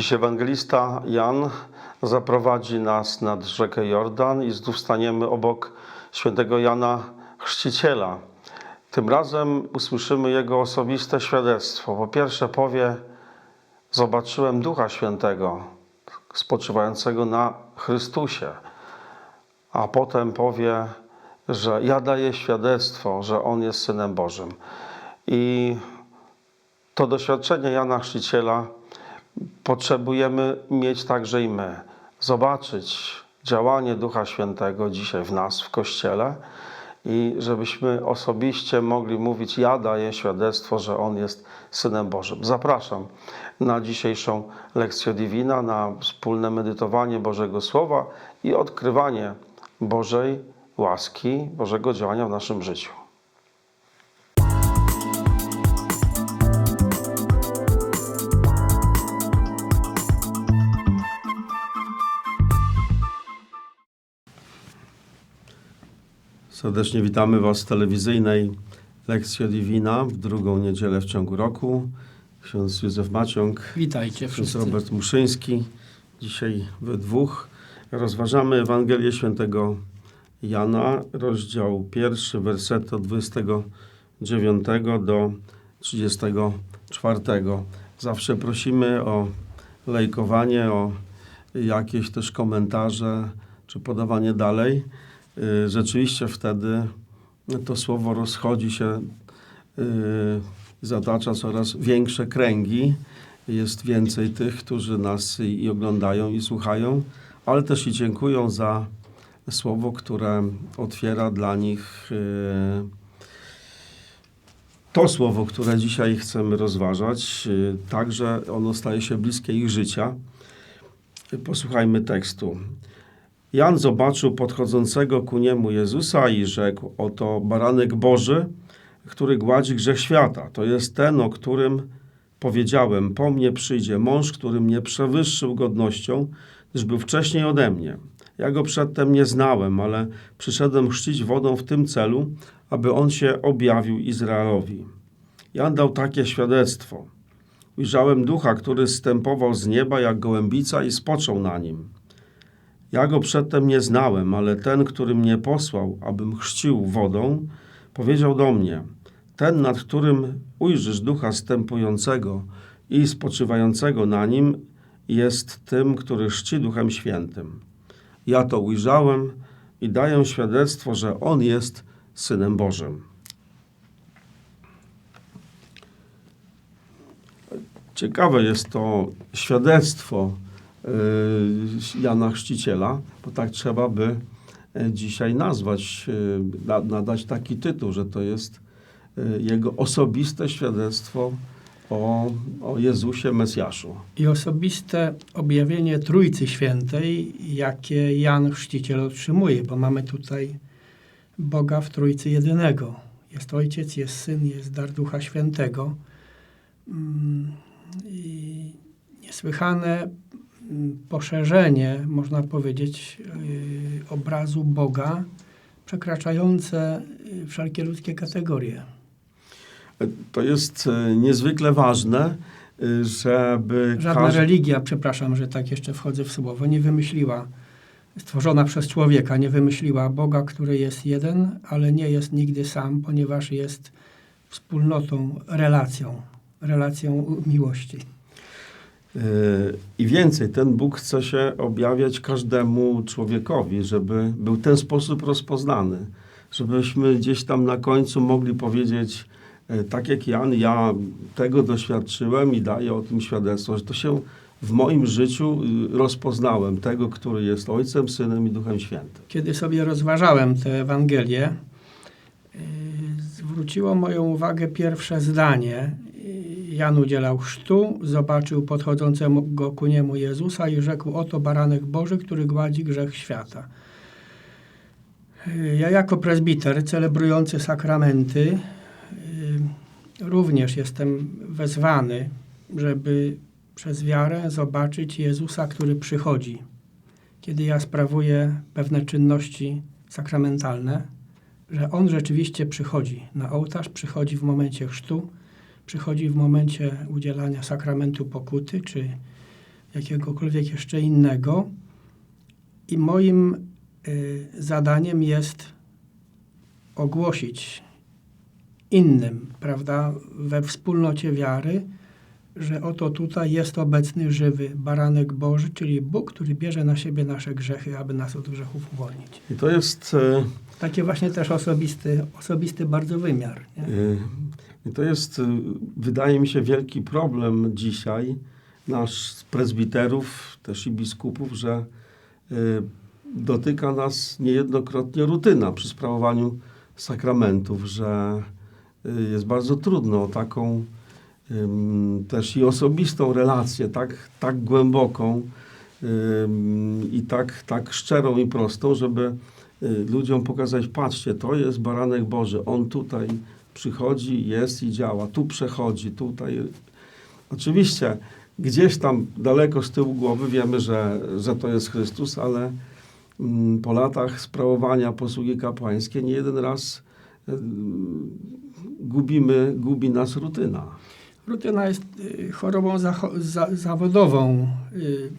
Dziś ewangelista Jan zaprowadzi nas nad rzekę Jordan i znów staniemy obok świętego Jana Chrzciciela. Tym razem usłyszymy jego osobiste świadectwo. Po pierwsze powie, zobaczyłem Ducha Świętego spoczywającego na Chrystusie, a potem powie, że ja daję świadectwo, że On jest Synem Bożym. I to doświadczenie Jana Chrzciciela potrzebujemy mieć także i my. Zobaczyć działanie Ducha Świętego dzisiaj w nas, w Kościele i żebyśmy osobiście mogli mówić, ja daję świadectwo, że On jest Synem Bożym. Zapraszam na dzisiejszą lekcję Divina, na wspólne medytowanie Bożego Słowa i odkrywanie Bożej łaski, Bożego działania w naszym życiu. Serdecznie witamy Was w telewizyjnej lekcji Divina w drugą niedzielę w ciągu roku. Ksiądz Józef Maciąg, Witajcie ksiądz wszyscy. Robert Muszyński. Dzisiaj we dwóch rozważamy Ewangelię Świętego Jana, rozdział pierwszy, werset od 29 do 34. Zawsze prosimy o lejkowanie, o jakieś też komentarze czy podawanie dalej. Y, Rzeczywiście wtedy to słowo rozchodzi się, y, zatacza coraz większe kręgi. Jest więcej tych, którzy nas i oglądają, i słuchają, ale też i dziękują za słowo, które otwiera dla nich y, to słowo, które dzisiaj chcemy rozważać. Także ono staje się bliskie ich życia. Posłuchajmy tekstu. Jan zobaczył podchodzącego ku niemu Jezusa i rzekł: Oto baranek Boży, który gładzi grzech świata. To jest ten, o którym powiedziałem: Po mnie przyjdzie mąż, który mnie przewyższył godnością, gdyż był wcześniej ode mnie. Ja go przedtem nie znałem, ale przyszedłem chrzcić wodą w tym celu, aby on się objawił Izraelowi. Jan dał takie świadectwo. Ujrzałem ducha, który zstępował z nieba jak gołębica i spoczął na nim. Ja go przedtem nie znałem, ale ten, który mnie posłał, abym chrzcił wodą, powiedział do mnie: Ten, nad którym ujrzysz ducha stępującego i spoczywającego na nim, jest tym, który chrzci duchem świętym. Ja to ujrzałem i daję świadectwo, że on jest synem Bożym. Ciekawe jest to świadectwo Jana Chrzciciela, bo tak trzeba by e, dzisiaj nazwać, y, na- nadać taki tytuł, że to jest y, jego osobiste świadectwo o, o Jezusie Mesjaszu. I osobiste objawienie Trójcy Świętej, jakie Jan Chrzciciel otrzymuje, bo mamy tutaj Boga w Trójcy jedynego. Jest Ojciec, jest Syn, jest dar Ducha Świętego. Mm, I niesłychane poszerzenie, można powiedzieć, yy, obrazu Boga, przekraczające yy, wszelkie ludzkie kategorie. To jest e, niezwykle ważne, y, żeby Żadna każdy... religia, przepraszam, że tak jeszcze wchodzę w słowo, nie wymyśliła, stworzona przez człowieka, nie wymyśliła Boga, który jest jeden, ale nie jest nigdy sam, ponieważ jest wspólnotą, relacją, relacją miłości. Yy, I więcej, ten Bóg chce się objawiać każdemu człowiekowi, żeby był ten sposób rozpoznany. Żebyśmy gdzieś tam na końcu mogli powiedzieć, e, tak jak Jan, ja tego doświadczyłem i daję o tym świadectwo, że to się w moim życiu y, rozpoznałem, tego, który jest Ojcem, Synem i Duchem Świętym. Kiedy sobie rozważałem tę Ewangelię, zwróciło moją uwagę pierwsze zdanie. Jan udzielał chrztu, zobaczył podchodzącego ku niemu Jezusa i rzekł, oto baranek Boży, który gładzi grzech świata. Ja jako prezbiter celebrujący sakramenty yy, również jestem wezwany, żeby przez wiarę zobaczyć Jezusa, który przychodzi kiedy ja sprawuję pewne czynności sakramentalne, że On rzeczywiście przychodzi na ołtarz, przychodzi w momencie chrztu, przychodzi w momencie udzielania sakramentu pokuty, czy jakiegokolwiek jeszcze innego. I moim y, zadaniem jest ogłosić innym, prawda, we wspólnocie wiary, że oto tutaj jest obecny żywy baranek Boży, czyli Bóg, który bierze na siebie nasze grzechy, aby nas od grzechów uwolnić. I to jest, e, Taki właśnie też osobisty, osobisty bardzo wymiar. Nie? I to jest, e, wydaje mi się, wielki problem dzisiaj nasz prezbiterów, też i biskupów, że e, dotyka nas niejednokrotnie rutyna przy sprawowaniu sakramentów, że e, jest bardzo trudno o taką też i osobistą relację, tak, tak głęboką i tak, tak szczerą i prostą, żeby y, ludziom pokazać, patrzcie, to jest baranek Boży, on tutaj przychodzi, jest i działa, tu przechodzi, tutaj. Oczywiście gdzieś tam daleko z tyłu głowy wiemy, że, że to jest Chrystus, ale mm, po latach sprawowania posługi kapłańskiej nie jeden raz ym, gubimy, gubi nas rutyna. Rutyna jest y, chorobą za- zawodową y,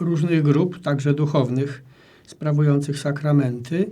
różnych grup, także duchownych, sprawujących sakramenty.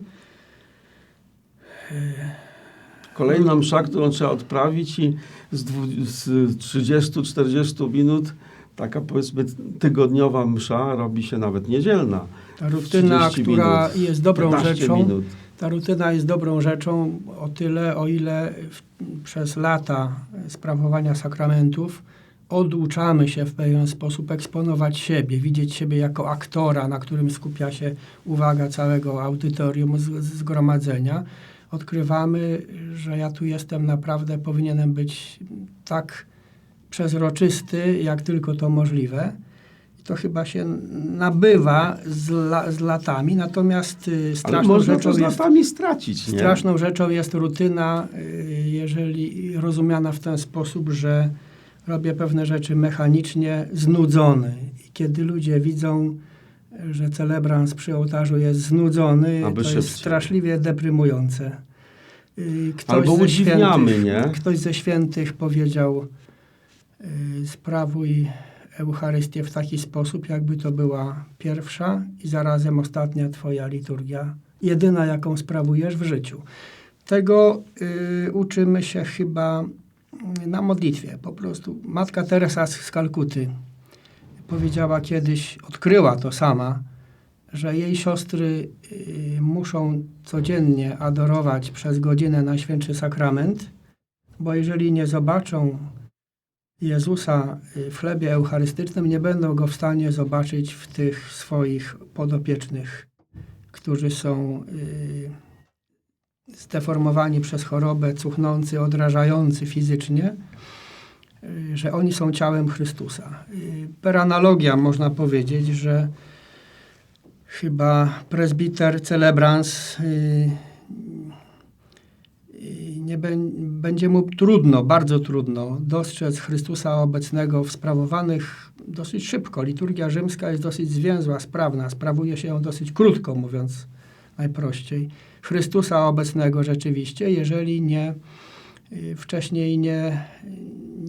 Kolejna msza, którą trzeba odprawić i z, z 30-40 minut taka powiedzmy tygodniowa msza robi się nawet niedzielna. Ta rutyna, 30 która minut, jest dobrą 15 rzeczą, minut. ta rutyna jest dobrą rzeczą o tyle, o ile w, przez lata sprawowania sakramentów oduczamy się w pewien sposób eksponować siebie, widzieć siebie jako aktora, na którym skupia się uwaga całego audytorium, z, z zgromadzenia. Odkrywamy, że ja tu jestem naprawdę, powinienem być tak przezroczysty, jak tylko to możliwe. I to chyba się nabywa z, la, z latami, natomiast y, Ale straszną można rzeczą to z jest latami stracić. Nie? Straszną rzeczą jest rutyna, y, jeżeli rozumiana w ten sposób, że robię pewne rzeczy mechanicznie, znudzony. I kiedy ludzie widzą, że celebrans przy ołtarzu jest znudzony, Aby to szybciej. jest straszliwie deprymujące. Y, Ktoś Albo udziwniamy, świętych, nie? Ktoś ze świętych powiedział, y, sprawuj Eucharystię w taki sposób, jakby to była pierwsza i zarazem ostatnia Twoja liturgia, jedyna, jaką sprawujesz w życiu. Tego y, uczymy się chyba y, na modlitwie. Po prostu matka Teresa z Kalkuty powiedziała kiedyś, odkryła to sama, że jej siostry y, muszą codziennie adorować przez godzinę Najświętszy Sakrament, bo jeżeli nie zobaczą Jezusa y, w chlebie eucharystycznym, nie będą go w stanie zobaczyć w tych swoich podopiecznych, którzy są y, zdeformowani przez chorobę, cuchnący, odrażający fizycznie, że oni są ciałem Chrystusa. Y, Per analogia można powiedzieć, że chyba prezbiter celebrans y, y, nie bę- będzie mu trudno, bardzo trudno dostrzec Chrystusa obecnego w sprawowanych dosyć szybko. Liturgia rzymska jest dosyć zwięzła, sprawna, sprawuje się ją dosyć krótko, mówiąc najprościej. Chrystusa obecnego rzeczywiście, jeżeli nie y, wcześniej nie,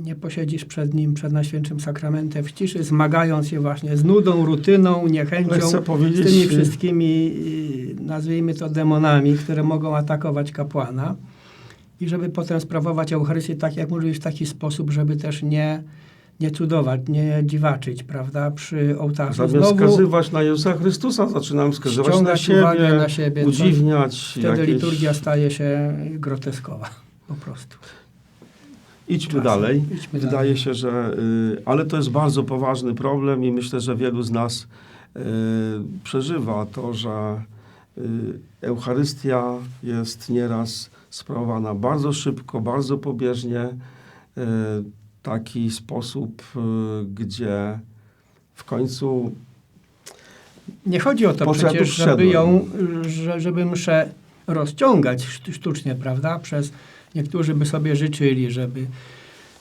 nie posiedzisz przed Nim, przed Najświętszym Sakramentem w ciszy, zmagając się właśnie z nudą, rutyną, niechęcią, z tymi wszystkimi, y, nazwijmy to demonami, które mogą atakować kapłana. I żeby potem sprawować Eucharystię tak, jak mówi, w taki sposób, żeby też nie, nie cudować, nie dziwaczyć, prawda, przy ołtarzu. Zamiast wskazywać na Jezusa Chrystusa, zaczynam wskazywać na siebie, na siebie. udziwniać. Wtedy jakieś... liturgia staje się groteskowa, po prostu. Idźmy dalej. Idźmy Wydaje dalej. się, że. Y, ale to jest bardzo poważny problem i myślę, że wielu z nas y, przeżywa to, że y, Eucharystia jest nieraz sprawowana bardzo szybko, bardzo pobieżnie, taki sposób, gdzie w końcu Nie chodzi o to przecież, żeby ją, że, żeby mszę rozciągać sztu- sztucznie, prawda? Przez niektórzy by sobie życzyli, żeby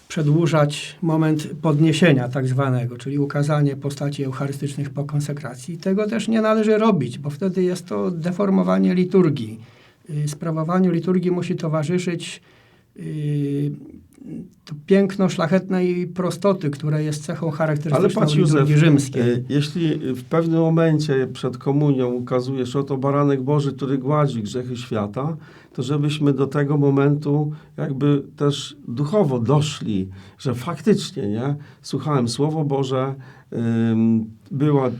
przedłużać moment podniesienia tak zwanego, czyli ukazanie postaci eucharystycznych po konsekracji. Tego też nie należy robić, bo wtedy jest to deformowanie liturgii. Y, Sprawowaniu liturgii musi towarzyszyć y, to piękno szlachetnej prostoty, które jest cechą Ale charakterystyczną liturgii Józef, rzymskiej. e, jeśli w pewnym momencie przed komunią ukazujesz oto baranek Boży, który gładzi grzechy świata, to żebyśmy do tego momentu jakby też duchowo doszli, że faktycznie, nie? Słuchałem Słowo Boże, była,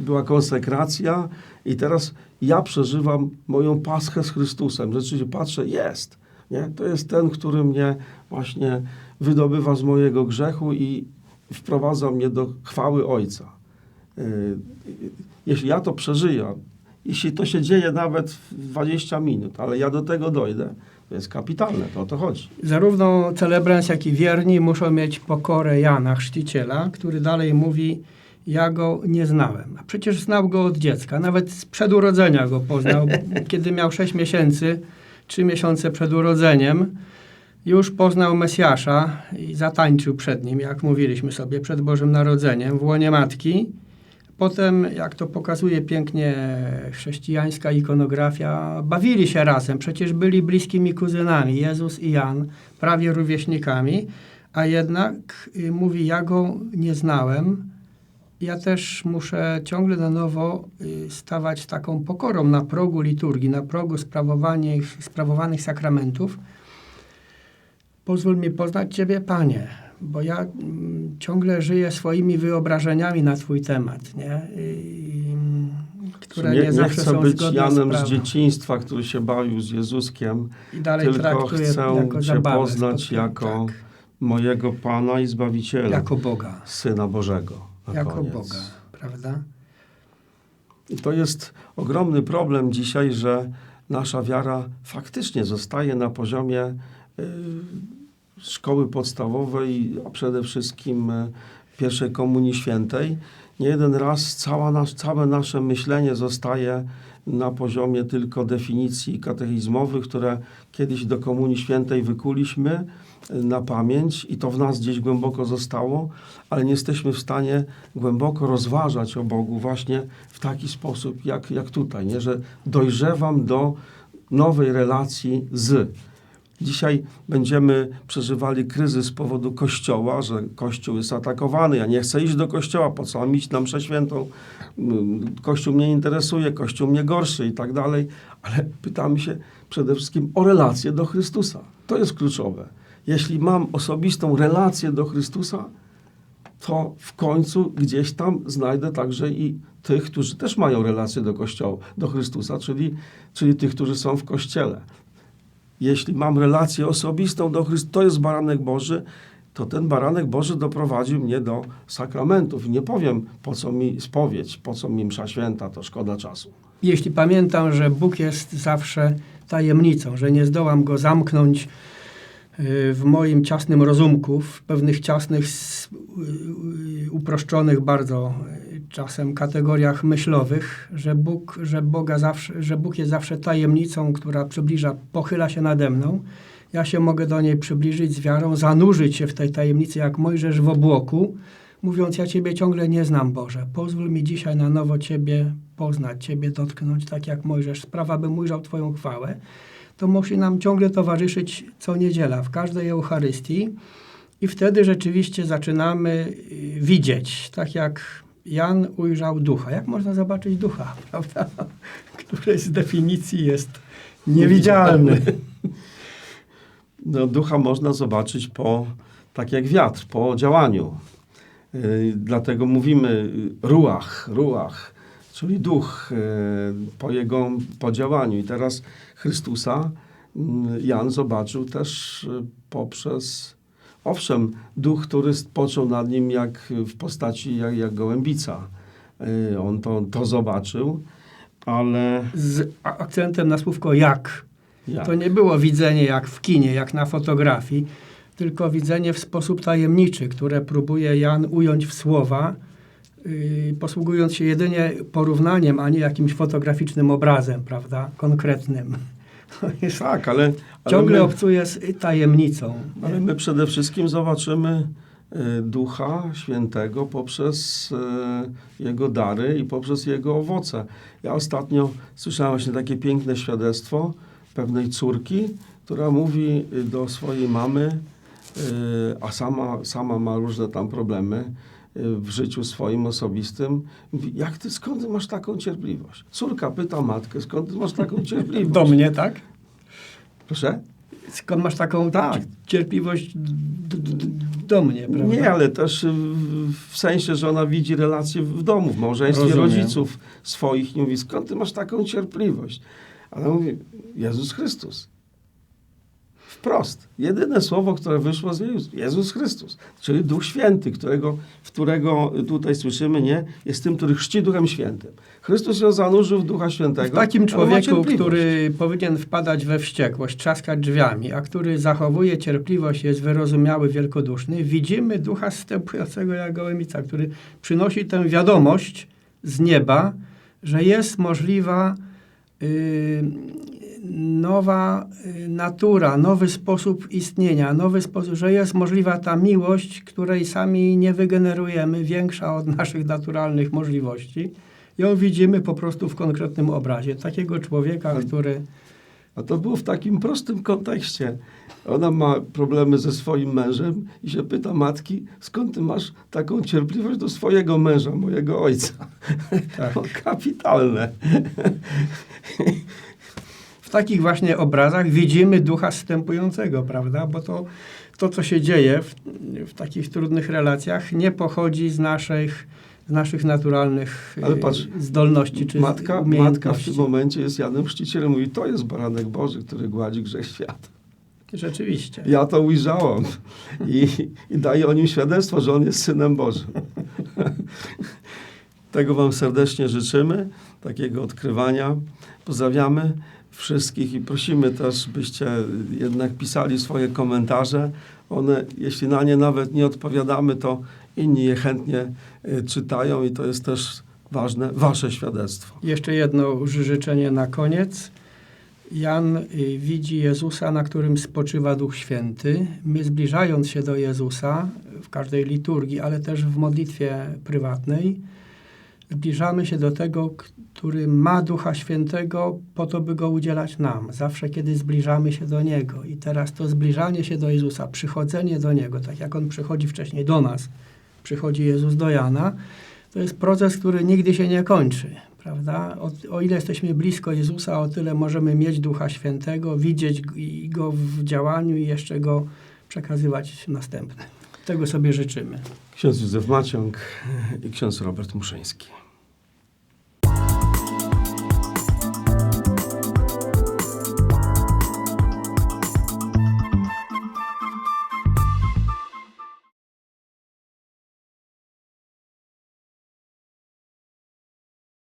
była konsekracja i teraz ja przeżywam moją paschę z Chrystusem. Rzeczywiście patrzę, jest. Nie? To jest ten, który mnie właśnie wydobywa z mojego grzechu i wprowadza mnie do chwały Ojca. Yy, Jeśli ja to przeżyję, jeśli to się dzieje nawet w 20 minut, ale ja do tego dojdę, to jest kapitalne, to o to chodzi. Zarówno celebrant, jak i wierni muszą mieć pokorę Jana Chrzciciela, który dalej mówi, ja go nie znałem. A przecież znał go od dziecka, nawet sprzed urodzenia go poznał, kiedy miał 6 miesięcy, 3 miesiące przed urodzeniem. Już poznał Mesjasza i zatańczył przed nim, jak mówiliśmy sobie, przed Bożym Narodzeniem w łonie matki. Potem, jak to pokazuje pięknie chrześcijańska ikonografia, bawili się razem. Przecież byli bliskimi kuzynami, Jezus i Jan, prawie rówieśnikami, a jednak y, mówi, ja go nie znałem. Ja też muszę ciągle na nowo y, stawać taką pokorą na progu liturgii, na progu sprawowanych, sprawowanych sakramentów. Pozwól mi poznać Ciebie, Panie, bo ja mm, ciągle żyję swoimi wyobrażeniami na Twój temat, nie? I, mm, które nie, nie, nie zawsze chcę są być Janem z z dzieciństwa, który się bawił z Jezuskiem, I dalej tylko chcę Cię poznać jako tak, mojego Pana i Zbawiciela, jako Boga, Syna Bożego. Jako koniec. Boga, prawda? I to jest ogromny problem dzisiaj, że nasza wiara faktycznie zostaje na poziomie y, szkoły podstawowej, a przede wszystkim y, pierwszej komunii świętej. Nie jeden raz cała nas, całe nasze myślenie zostaje na poziomie tylko definicji katechizmowych, które kiedyś do komunii świętej wykuliśmy na pamięć i to w nas gdzieś głęboko zostało, ale nie jesteśmy w stanie głęboko rozważać o Bogu właśnie w taki sposób, jak, jak tutaj, nie? że dojrzewam do nowej relacji z. Dzisiaj będziemy przeżywali kryzys z powodu Kościoła, że Kościół jest atakowany. Ja nie chcę iść do Kościoła, po co mam iść na mszę świętą? Mm, Kościół mnie interesuje, Kościół mnie gorszy i tak dalej. Ale pytamy się przede wszystkim o relację do Chrystusa. To jest kluczowe. Jeśli mam osobistą relację do Chrystusa, to w końcu gdzieś tam znajdę także i tych, którzy też mają relację do Kościoła, do Chrystusa, czyli, czyli tych, którzy są w Kościele. Jeśli mam relację osobistą do Chrystusa, to jest baranek Boży, to ten baranek Boży doprowadzi mnie do sakramentów. Nie powiem, po co mi spowiedź, po co mi msza święta, to szkoda czasu. Jeśli pamiętam, że Bóg jest zawsze tajemnicą, że nie zdołam go zamknąć w moim ciasnym rozumku, w pewnych ciasnych, y, uproszczonych bardzo y, czasem kategoriach myślowych, że Bóg, że, Boga zawsze, że Bóg jest zawsze tajemnicą, która przybliża, pochyla się nade mną. Ja się mogę do niej przybliżyć z wiarą, zanurzyć się w tej tajemnicy jak Mojżesz w obłoku, mówiąc, ja Ciebie ciągle nie znam, Boże. Pozwól mi dzisiaj na nowo Ciebie poznać, Ciebie dotknąć, tak jak Mojżesz. Sprawa, bym ujrzał Twoją chwałę. To musi nam ciągle towarzyszyć co niedziela, w każdej Eucharystii. I wtedy rzeczywiście zaczynamy y, widzieć, tak jak Jan ujrzał ducha. Jak można zobaczyć ducha, prawda? Który z definicji jest niewidzialny. No, ducha można zobaczyć po, tak jak wiatr, po działaniu. Yy, dlatego mówimy y, ruach, ruach, czyli duch yy, po jego po działaniu. I teraz Chrystusa mm, Jan zobaczył też y, poprzez, owszem, duch, który spoczął nad nim jak w postaci jak, jak gołębica. Yy, on to, to zobaczył, ale Z akcentem na słówko jak. jak? To nie było widzenie jak w kinie, jak na fotografii, tylko widzenie w sposób tajemniczy, które próbuje Jan ująć w słowa, posługując się jedynie porównaniem, a nie jakimś fotograficznym obrazem, prawda, konkretnym. Tak, ale, ale ciągle my- obcuje z tajemnicą. nie? Ale my przede wszystkim zobaczymy e, Ducha Świętego poprzez e, Jego dary i poprzez Jego owoce. Ja ostatnio słyszałem właśnie takie piękne świadectwo pewnej córki, która mówi y, do swojej mamy, a sama, sama ma różne tam problemy y, w życiu swoim osobistym. Mówi, jak ty, skąd ty masz taką cierpliwość? Córka pyta matkę, skąd ty masz taką cierpliwość? Do mnie, tak? Proszę? Skąd masz taką Tak. cierpliwość do mnie, prawda? Nie, ale też w- sensie, że ona widzi relacje w domu, w małżeństwie Rozumiem. rodziców swoich i mówi, skąd ty masz taką cierpliwość? A ona mówi, Jezus Chrystus. Wprost. Jedyne słowo, które wyszło z niej, Jezus Chrystus. Czyli Duch Święty, którego, w którego tutaj słyszymy, nie? Jest tym, który chrzci Duchem Świętym. Chrystus ją zanurzył w Ducha Świętego. W takim człowieku, który powinien wpadać we wściekłość, trzaskać drzwiami, a który zachowuje cierpliwość, jest wyrozumiały, wielkoduszny, widzimy ducha zstępującego jak gołębica, który przynosi tę wiadomość z nieba, że jest możliwa y, nowa y, natura, nowy sposób istnienia, nowy sposób, że jest możliwa ta miłość, której sami nie wygenerujemy, większa od naszych naturalnych możliwości. Ją widzimy po prostu w konkretnym obrazie. Takiego człowieka, który A to było w takim prostym kontekście. Ona ma problemy ze swoim mężem i się pyta matki, skąd ty masz taką cierpliwość do swojego męża, mojego ojca? Tak. No, kapitalne. W takich właśnie obrazach widzimy ducha zstępującego, prawda? Bo to, to co się dzieje w, w takich trudnych relacjach, nie pochodzi z naszych, z naszych naturalnych Ale y, patrz, zdolności czy Matka, matka w tym momencie jest Janem Chrzcicielem. Mówi, to jest baranek Boży, który gładzi grzech świata. Rzeczywiście. Ja to ujrzałam i, i daję o nim świadectwo, że on jest Synem Bożym. Tego Wam serdecznie życzymy, takiego odkrywania. Pozdrawiamy wszystkich i prosimy też, byście jednak pisali swoje komentarze. One, jeśli na nie nawet nie odpowiadamy, to inni je chętnie y, czytają i to jest też ważne, Wasze świadectwo. Jeszcze jedno ży- życzenie na koniec. Jan y, widzi Jezusa, na którym spoczywa Duch Święty. My zbliżając się do Jezusa w każdej liturgii, ale też w modlitwie prywatnej, zbliżamy się do tego, który ma Ducha Świętego po to, by go udzielać nam. Zawsze, kiedy zbliżamy się do Niego. I teraz to zbliżanie się do Jezusa, przychodzenie do Niego, tak jak On przychodzi wcześniej do nas, przychodzi Jezus do Jana, to jest proces, który nigdy się nie kończy. Prawda? O, o ile jesteśmy blisko Jezusa, o tyle możemy mieć Ducha Świętego, widzieć Go w działaniu i jeszcze Go przekazywać następnym. Tego sobie życzymy. Ksiądz Józef Maciąg i ksiądz Robert Muszyński.